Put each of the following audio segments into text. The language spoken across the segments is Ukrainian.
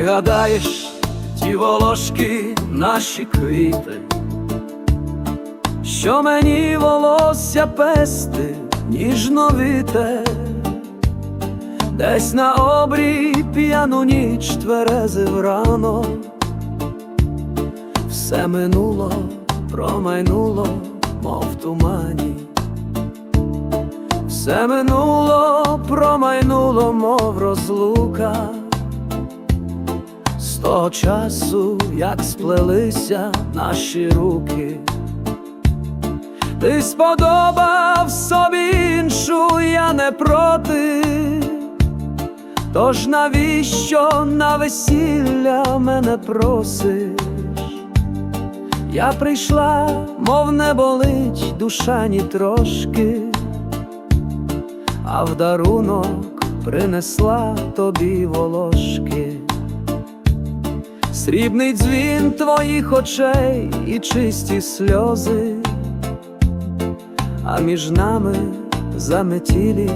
пригадаєш ті волошки, наші квіти, що мені волосся пести, ніжно вітер, десь на обрій п'яну ніч тверезив рано, все минуло, промайнуло, мов в тумані. Все минуло, промайнуло, мов розлука. Того часу, як сплелися наші руки, ти сподобав собі іншу, я не проти. Тож навіщо на весілля мене просиш? Я прийшла, мов не болить душа ні трошки а в дарунок принесла тобі волошки, срібний дзвін твоїх очей і чисті сльози, а між нами заметілі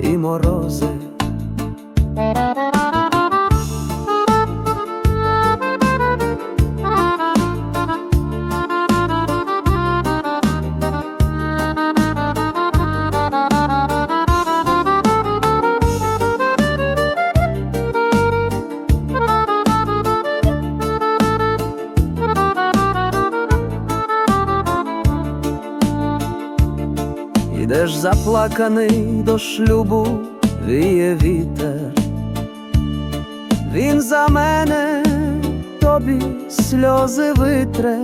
і морози. Ідеш заплаканий до шлюбу, віє вітер. Він за мене тобі сльози витре,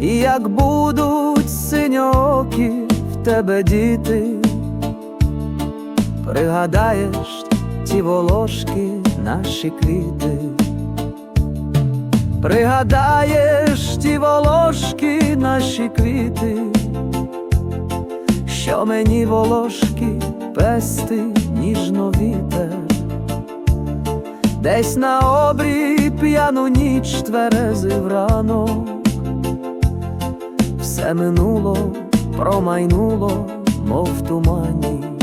і як будуть синьокі в тебе діти, пригадаєш ті волошки, наші квіти. Пригадаєш ті волошки, наші квіти, мені волошки пести ніжно вітер, десь на обрій п'яну ніч тверезив ранок, все минуло, промайнуло, мов в тумані.